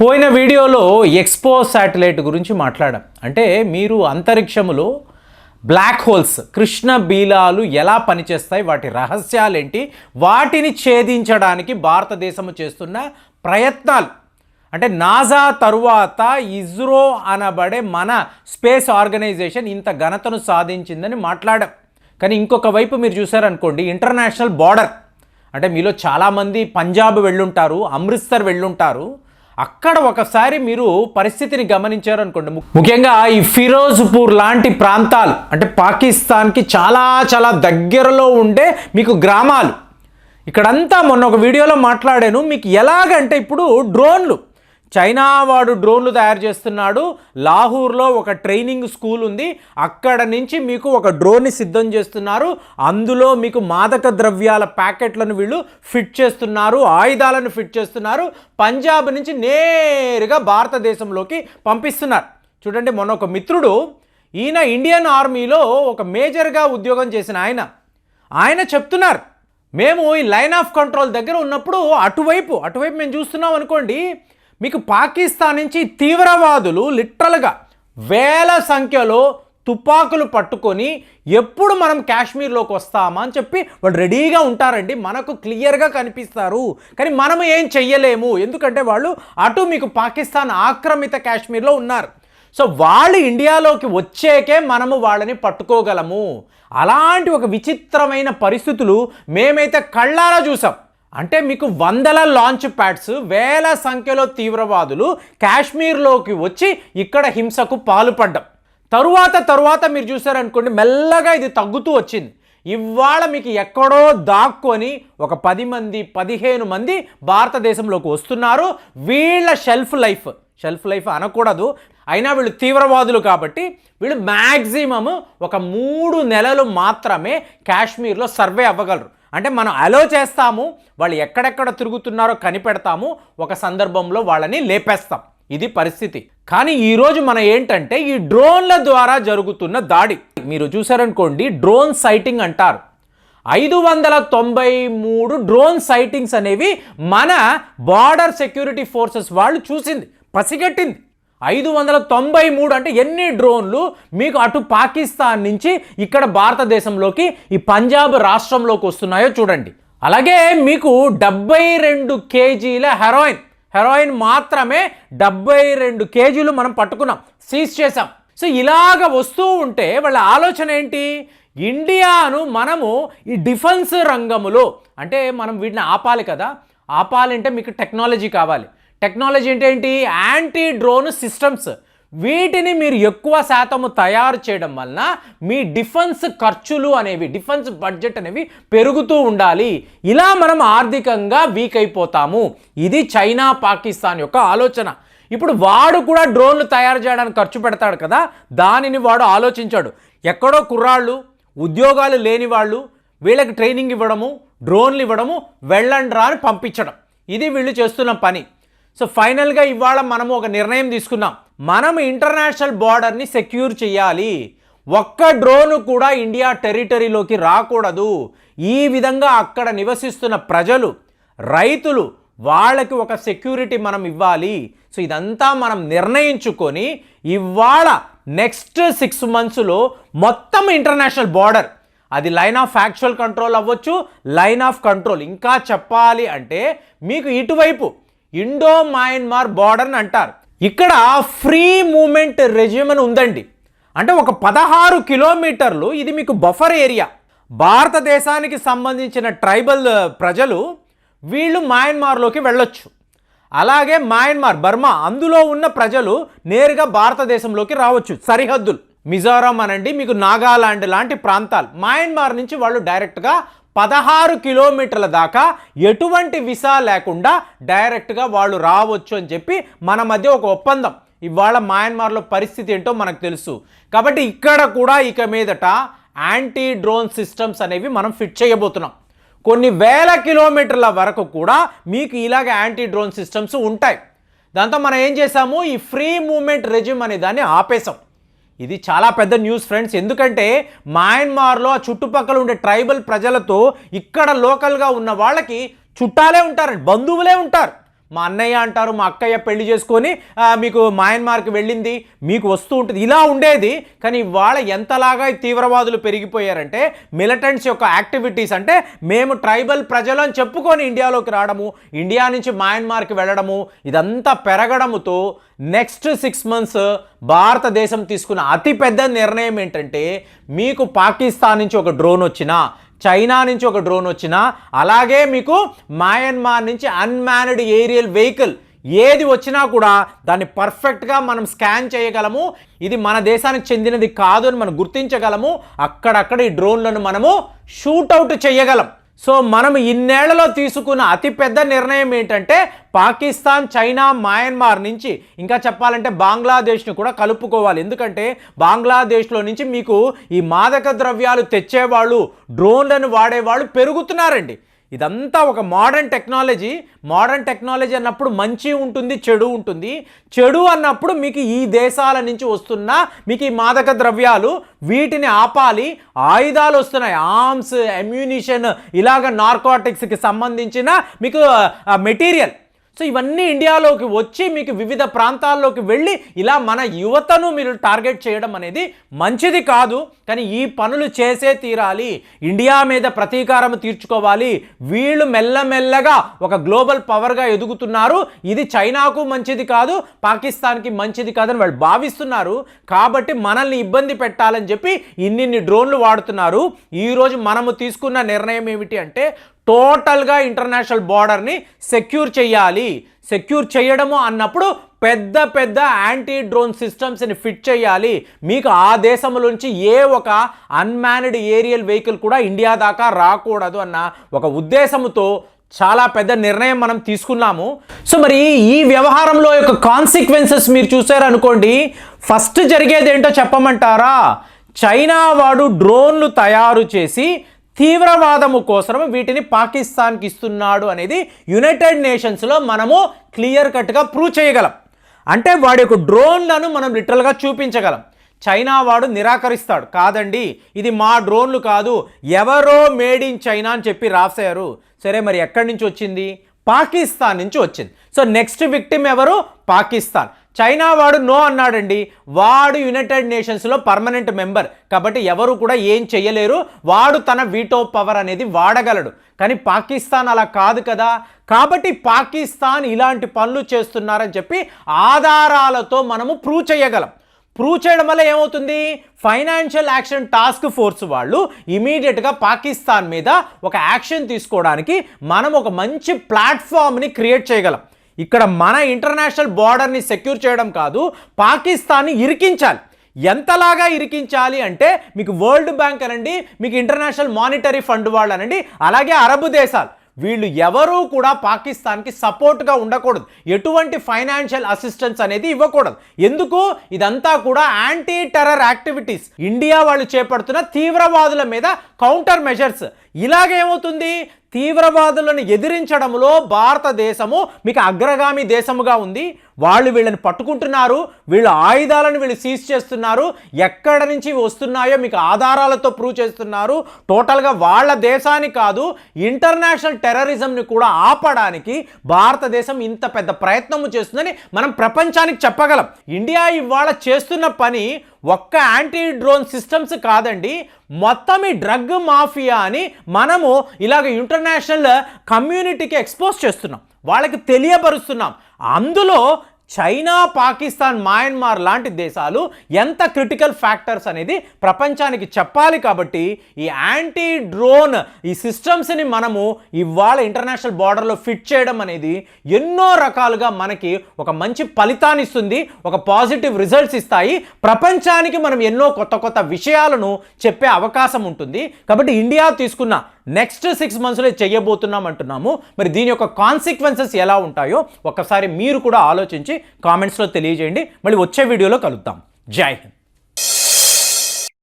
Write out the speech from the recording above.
పోయిన వీడియోలో expo satellite గురించి మాట్లాడాం. అంటే మీరు అంతరిక్షములో బ్లాక్ హోల్స్ కృష్ణ బీలాలు ఎలా పనిచేస్తాయి వాటి రహస్యాలేంటి వాటిని ఛేదించడానికి భారతదేశము చేస్తున్న ప్రయత్నాలు. అంటే నాజా తరువాత ఇస్రో అనబడే మన స్పేస్ ఆర్గనైజేషన్ ఇంత ఘనతను సాధించిందని మాట్లాడాం. కానీ ఇంకొక వైపు మీరు చూసారనుకోండి ఇంటర్నేషనల్ బార్డర్. అంటే మీలో చాలామంది పంజాబ్ వెళ్ళుంటారు అమృత్సర్ వెళ్ళుంటారు. అక్కడ ఒకసారి మీరు పరిస్థితిని గమనించారు అనుకోండి ముఖ్యంగా ఈ ఫిరోజ్పూర్ లాంటి ప్రాంతాలు అంటే పాకిస్తాన్కి చాలా చాలా దగ్గరలో ఉండే మీకు గ్రామాలు. ఇక్కడంతా మొన్న ఒక వీడియోలో మాట్లాడాను మీకు ఎలాగంటే ఇప్పుడు డ్రోన్లు. చైనా వాడు డ్రోన్లు తయారు చేస్తున్నాడు. లాహూర్లో ఒక ట్రైనింగ్ స్కూల్ ఉంది. అక్కడ నుంచి మీకు ఒక డ్రోన్ని సిద్ధం చేస్తున్నారు. అందులో మీకు మాదక ద్రవ్యాల ప్యాకెట్లను వీళ్ళు ఫిట్ చేస్తున్నారు. ఆయుధాలను ఫిట్ చేస్తున్నారు. పంజాబ్ నుంచి నేరుగా భారతదేశంలోకి పంపిస్తున్నారు. చూడండి మొన్న ఒక మిత్రుడు ఈయన ఇండియన్ ఆర్మీలో ఒక మేజర్గా ఉద్యోగం చేసిన ఆయన. ఆయన చెప్తున్నారు మేము ఈ లైన్ ఆఫ్ కంట్రోల్ దగ్గర ఉన్నప్పుడు అటువైపు అటువైపు మేము చూస్తున్నాం అనుకోండి మీకు పాకిస్తాన్ నుంచి తీవ్రవాదులు లిటరల్గా వేల సంఖ్యలో తుపాకులు పట్టుకొని ఎప్పుడు మనం కాశ్మీర్లోకి వస్తామా అని చెప్పి వాళ్ళు రెడీగా ఉంటారండి. మనకు క్లియర్గా కనిపిస్తారు. కానీ మనం ఏం చెయ్యలేము. ఎందుకంటే వాళ్ళు అటు మీకు పాకిస్తాన్ ఆక్రమిత కాశ్మీర్లో ఉన్నారు. సో వాళ్ళు ఇండియాలోకి వచ్చేకే మనము వాళ్ళని పట్టుకోగలము. అలాంటి ఒక విచిత్రమైన పరిస్థితులు మేమైతే కళ్ళారా చూసాం. అంటే మీకు వందల లాంచ్ ప్యాడ్స్ వేల సంఖ్యలో తీవ్రవాదులు కాశ్మీర్లోకి వచ్చి ఇక్కడ హింసకు పాల్పడ్డం. తరువాత తరువాత మీరు చూసారనుకోండి మెల్లగా ఇది తగ్గుతూ వచ్చింది. ఇవాళ మీకు ఎక్కడో దాక్కొని ఒక పది మంది పదిహేను మంది భారతదేశంలోకి వస్తున్నారు. వీళ్ళ షెల్ఫ్ లైఫ్ షెల్ఫ్ లైఫ్ అనకూడదు. అయినా వీళ్ళు తీవ్రవాదులు కాబట్టి వీళ్ళు మ్యాక్సిమం ఒక మూడు నెలలు మాత్రమే కాశ్మీర్లో సర్వే అవ్వగలరు. అంటే మనం అలో చేస్తాము వాళ్ళు ఎక్కడెక్కడ తిరుగుతున్నారో కనిపెడతాము ఒక సందర్భంలో వాళ్ళని లేపేస్తాం. ఇది పరిస్థితి. కానీ ఈరోజు మన ఏంటంటే ఈ డ్రోన్ల ద్వారా జరుగుతున్న దాడి. మీరు చూసారనుకోండి డ్రోన్ సైటింగ్ అంటారు. ఐదు వందల తొంభై మూడు డ్రోన్ సైటింగ్స్ అనేవి మన బార్డర్ సెక్యూరిటీ ఫోర్సెస్ వాళ్ళు చూసింది పసిగట్టింది. ఐదు వందల తొంభై మూడు అంటే ఎన్ని డ్రోన్లు మీకు అటు పాకిస్తాన్ నుంచి ఇక్కడ భారతదేశంలోకి ఈ పంజాబ్ రాష్ట్రంలోకి వస్తున్నాయో చూడండి. అలాగే మీకు డెబ్బై రెండు కేజీల హెరాయిన్ హెరాయిన్ మాత్రమే డెబ్బై రెండు కేజీలు మనం పట్టుకున్నాం సీజ్ చేసాం సో ఇలాగ వస్తూ ఉంటే వాళ్ళ ఆలోచన ఏంటి? ఇండియాను మనము ఈ డిఫెన్స్ రంగములో అంటే మనం వీటిని ఆపాలి కదా ఆపాలంటే మీకు టెక్నాలజీ కావాలి. టెక్నాలజీ అంటే ఏంటి యాంటీ డ్రోన్ సిస్టమ్స్. వీటిని మీరు ఎక్కువ శాతము తయారు చేయడం వలన మీ డిఫెన్స్ ఖర్చులు అనేవి డిఫెన్స్ బడ్జెట్ అనేవి పెరుగుతూ ఉండాలి. ఇలా మనం ఆర్థికంగా వీక్ అయిపోతాము. ఇది చైనా పాకిస్తాన్ యొక్క ఆలోచన. ఇప్పుడు వాడు కూడా డ్రోన్లు తయారు చేయడానికి ఖర్చు పెడతాడు కదా? దానిని వాడు ఆలోచించాడు. ఎక్కడో కుర్రాళ్ళు ఉద్యోగాలు లేని వాళ్ళు వీళ్ళకి ట్రైనింగ్ ఇవ్వడము డ్రోన్లు ఇవ్వడము వెళ్ళండ్రా అని పంపించడం. ఇది వీళ్ళు చేస్తున్న పని. సో ఫైనల్గా ఇవాళ మనము ఒక నిర్ణయం తీసుకున్నాం మనం ఇంటర్నేషనల్ బార్డర్ని సెక్యూర్ చేయాలి. ఒక్క డ్రోన్ కూడా ఇండియా టెరిటరీలోకి రాకూడదు. ఈ విధంగా అక్కడ నివసిస్తున్న ప్రజలు రైతులు వాళ్ళకి ఒక సెక్యూరిటీ మనం ఇవ్వాలి. సో ఇదంతా మనం నిర్ణయించుకొని ఇవాళ నెక్స్ట్ సిక్స్ మంత్స్లో మొత్తం ఇంటర్నేషనల్ బార్డర్ అది లైన్ ఆఫ్ యాక్చువల్ కంట్రోల్ అవ్వచ్చు లైన్ ఆఫ్ కంట్రోల్. ఇంకా చెప్పాలి అంటే మీకు ఇటువైపు ఇండో మయన్మార్ బార్డర్ అని అంటారు. ఇక్కడ ఫ్రీ మూమెంట్ రెజ్యూమ్ అని ఉందండి. అంటే ఒక పదహారు కిలోమీటర్లు ఇది మీకు బఫర్ ఏరియా. భారతదేశానికి సంబంధించిన ట్రైబల్ ప్రజలు వీళ్ళు మయన్మార్లోకి వెళ్ళొచ్చు. అలాగే మయన్మార్ బర్మా అందులో ఉన్న ప్రజలు నేరుగా భారతదేశంలోకి రావచ్చు. సరిహద్దులు. మిజోరాం అనండి మీకు నాగాలాండ్ లాంటి ప్రాంతాలు. మయన్మార్ నుంచి వాళ్ళు డైరెక్ట్గా పదహారు కిలోమీటర్ల దాకా ఎటువంటి విసా లేకుండా డైరెక్ట్గా వాళ్ళు రావచ్చు అని చెప్పి మన మధ్య ఒక ఒప్పందం. ఇవాళ మయన్మార్లో పరిస్థితి ఏంటో మనకు తెలుసు. కాబట్టి ఇక్కడ కూడా ఇక మీదట యాంటీ డ్రోన్ సిస్టమ్స్ అనేవి మనం ఫిట్ చేయబోతున్నాం. కొన్ని వేల కిలోమీటర్ల వరకు కూడా మీకు ఇలాగ యాంటీ డ్రోన్ సిస్టమ్స్ ఉంటాయి. దాంతో మనం ఏం చేసాము ఈ ఫ్రీ మూమెంట్ రెజ్యూమ్ అనే దాన్ని ఆపేసాం ఇది చాలా పెద్ద న్యూస్ ఫ్రెండ్స్ ఎందుకంటే మయన్మార్లో ఆ చుట్టుపక్కల ఉండే ట్రైబల్ ప్రజలతో ఇక్కడ లోకల్గా ఉన్న వాళ్ళకి చుట్టాలే ఉంటారండి బంధువులే ఉంటారు. మా అన్నయ్య అంటారు మా అక్కయ్య పెళ్ళి చేసుకొని మీకు మయన్మార్కి వెళ్ళింది మీకు వస్తూ ఉంటుంది ఇలా ఉండేది. కానీ వాళ్ళ ఎంతలాగా తీవ్రవాదులు పెరిగిపోయారంటే మిలిటెంట్స్ యొక్క యాక్టివిటీస్ అంటే మేము ట్రైబల్ ప్రజలు అని చెప్పుకొని ఇండియాలోకి రావడము ఇండియా నుంచి మయన్మార్కి వెళ్ళడము ఇదంతా పెరగడముతో నెక్స్ట్ సిక్స్ మంత్స్ భారతదేశం తీసుకున్న అతిపెద్ద నిర్ణయం ఏంటంటే మీకు పాకిస్తాన్ నుంచి ఒక డ్రోన్ వచ్చినా చైనా నుంచి ఒక డ్రోన్ వచ్చినా అలాగే మీకు మయన్మార్ నుంచి అన్మాన్డ్ ఏరియల్ వెహికల్ ఏది వచ్చినా కూడా దాన్ని పర్ఫెక్ట్గా మనం స్కాన్ చేయగలము. ఇది మన దేశానికి చెందినది కాదు అని మనం గుర్తించగలము. అక్కడక్కడ ఈ డ్రోన్లను మనము షూట్అవుట్ చేయగలం. సో మనం ఇన్నేళ్ళలో తీసుకున్న అతిపెద్ద నిర్ణయం ఏంటంటే పాకిస్తాన్ చైనా మయన్మార్ నుంచి ఇంకా చెప్పాలంటే బంగ్లాదేశ్ని కూడా కలుపుకోవాలి. ఎందుకంటే బంగ్లాదేశ్లో నుంచి మీకు ఈ మాదక ద్రవ్యాలు తెచ్చేవాళ్ళు డ్రోన్లను వాడేవాళ్ళు పెరుగుతున్నారండి. ఇదంతా ఒక మోడర్న్ టెక్నాలజీ మోడర్న్ టెక్నాలజీ అన్నప్పుడు మంచి ఉంటుంది చెడు ఉంటుంది. చెడు అన్నప్పుడు మీకు ఈ దేశాల నుంచి వస్తున్న మీకు ఈ మాదక ద్రవ్యాలు వీటిని ఆపాలి. ఆయుధాలు వస్తున్నాయి. ఆర్మ్స్ అమ్యూనిషన్ ఇలాగ నార్కోటిక్స్కి సంబంధించిన మీకు మెటీరియల్ సో ఇవన్నీ ఇండియాలోకి వచ్చి మీకు వివిధ ప్రాంతాల్లోకి వెళ్ళి ఇలా మన యువతను మీరు టార్గెట్ చేయడం అనేది మంచిది కాదు. కానీ ఈ పనులు చేసే తీరాలి. ఇండియా మీద ప్రతీకారం తీర్చుకోవాలి. వీళ్ళు మెల్లమెల్లగా ఒక గ్లోబల్ పవర్గా ఎదుగుతున్నారు. ఇది చైనాకు మంచిది కాదు పాకిస్తాన్కి మంచిది కాదని వాళ్ళు భావిస్తున్నారు. కాబట్టి మనల్ని ఇబ్బంది పెట్టాలని చెప్పి ఇన్నిన్ని డ్రోన్లు వాడుతున్నారు. ఈరోజు మనము తీసుకున్న నిర్ణయం ఏమిటి అంటే టోటల్గా ఇంటర్నేషనల్ బార్డర్ని సెక్యూర్ చేయాలి. సెక్యూర్ చేయడము అన్నప్పుడు పెద్ద పెద్ద యాంటీ డ్రోన్ సిస్టమ్స్ని ఫిట్ చేయాలి. మీకు ఆ దేశంలోంచి నుంచి ఏ ఒక అన్మాన్డ్ ఏరియల్ వెహికల్ కూడా ఇండియా దాకా రాకూడదు అన్న ఒక ఉద్దేశంతో చాలా పెద్ద నిర్ణయం మనం తీసుకున్నాము. సో మరి ఈ వ్యవహారంలో యొక్క కాన్సిక్వెన్సెస్ మీరు చూసారనుకోండి ఫస్ట్ జరిగేది ఏంటో చెప్పమంటారా? చైనా వాడు డ్రోన్లు తయారు చేసి తీవ్రవాదము కోసం వీటిని పాకిస్తాన్కి ఇస్తున్నాడు అనేది యునైటెడ్ నేషన్స్లో మనము క్లియర్ కట్గా ప్రూవ్ చేయగలం. అంటే వాడి యొక్క డ్రోన్లను మనం లిటరల్గా చూపించగలం. చైనా వాడు నిరాకరిస్తాడు. కాదండి ఇది మా డ్రోన్లు కాదు ఎవరో మేడ్ ఇన్ చైనా అని చెప్పి రాశారు. సరే మరి ఎక్కడి నుంచి వచ్చింది? పాకిస్తాన్ నుంచి వచ్చింది. సో నెక్స్ట్ విక్టిమ్ ఎవరు? పాకిస్తాన్. చైనా వాడు నో అన్నాడండి. వాడు యునైటెడ్ నేషన్స్లో పర్మనెంట్ మెంబర్. కాబట్టి ఎవరు కూడా ఏం చేయలేరు వాడు తన వీటో పవర్ అనేది వాడగలడు. కానీ పాకిస్తాన్ అలా కాదు కదా. కాబట్టి పాకిస్తాన్ ఇలాంటి పనులు చేస్తున్నారని చెప్పి ఆధారాలతో మనము ప్రూవ్ చేయగలం ప్రూవ్ చేయడం వల్ల ఏమవుతుంది? ఫైనాన్షియల్ యాక్షన్ టాస్క్ ఫోర్స్ వాళ్ళు ఇమీడియట్గా పాకిస్తాన్ మీద ఒక యాక్షన్ తీసుకోవడానికి మనం ఒక మంచి ప్లాట్ఫామ్ని క్రియేట్ చేయగలం. ఇక్కడ మన ఇంటర్నేషనల్ బార్డర్ని సెక్యూర్ చేయడం కాదు పాకిస్తాన్ని ఇరికించాలి. ఎంతలాగా ఇరికించాలి అంటే మీకు వరల్డ్ బ్యాంక్ అనండి మీకు ఇంటర్నేషనల్ మానిటరీ ఫండ్ వాళ్ళు అనండి అలాగే అరబ్ దేశాలు. వీళ్ళు ఎవరూ కూడా పాకిస్తాన్కి సపోర్ట్గా ఉండకూడదు. ఎటువంటి ఫైనాన్షియల్ అసిస్టెన్స్ అనేది ఇవ్వకూడదు. ఎందుకు? ఇదంతా కూడా యాంటీ టెర్రర్ యాక్టివిటీస్. ఇండియా వాళ్ళు చేపడుతున్న తీవ్రవాదుల మీద కౌంటర్ మెజర్స్. ఇలాగేమవుతుంది? తీవ్రవాదులను ఎదిరించడంలో భారతదేశము మీకు అగ్రగామి దేశముగా ఉంది. వాళ్ళు వీళ్ళని పట్టుకుంటున్నారు. వీళ్ళ ఆయుధాలను వీళ్ళు సీజ్ చేస్తున్నారు. ఎక్కడ నుంచి వస్తున్నాయో మీకు ఆధారాలతో ప్రూవ్ చేస్తున్నారు. టోటల్గా వాళ్ళ దేశాన్ని కాదు ఇంటర్నేషనల్ టెర్రరిజంని కూడా ఆపడానికి భారతదేశం ఇంత పెద్ద ప్రయత్నము చేస్తుందని మనం ప్రపంచానికి చెప్పగలం. ఇండియా ఇవాళ చేస్తున్న పని ఒక్క యాంటీ డ్రోన్ సిస్టమ్స్ కాదండి. మొత్తం ఈ డ్రగ్ మాఫియా అని మనము ఇలాగ ఇంటర్నేషనల్ కమ్యూనిటీకి ఎక్స్పోజ్ చేస్తున్నాం. వాళ్ళకి తెలియపరుస్తున్నాం. అందులో చైనా పాకిస్తాన్ మయన్మార్ లాంటి దేశాలు ఎంత క్రిటికల్ ఫ్యాక్టర్స్ అనేది ప్రపంచానికి చెప్పాలి కాబట్టి ఈ యాంటీ డ్రోన్ ఈ సిస్టమ్స్ని మనము ఇవాళ ఇంటర్నేషనల్ బార్డర్లో ఫిట్ చేయడం అనేది ఎన్నో రకాలుగా మనకి ఒక మంచి ఫలితాన్ని ఇస్తుంది ఒక పాజిటివ్ రిజల్ట్స్ ఇస్తాయి. ప్రపంచానికి మనం ఎన్నో కొత్త కొత్త విషయాలను చెప్పే అవకాశం ఉంటుంది. కాబట్టి ఇండియా తీసుకున్న నెక్స్ట్ సిక్స్ మంత్స్లో చేయబోతున్నాం అంటున్నాము. మరి దీని యొక్క కాన్సిక్వెన్సెస్ ఎలా ఉంటాయో ఒక్కసారి మీరు కూడా ఆలోచించి కామెంట్స్లో తెలియజేయండి. మళ్ళీ వచ్చే వీడియోలో కలుద్దాం. జై హింద్.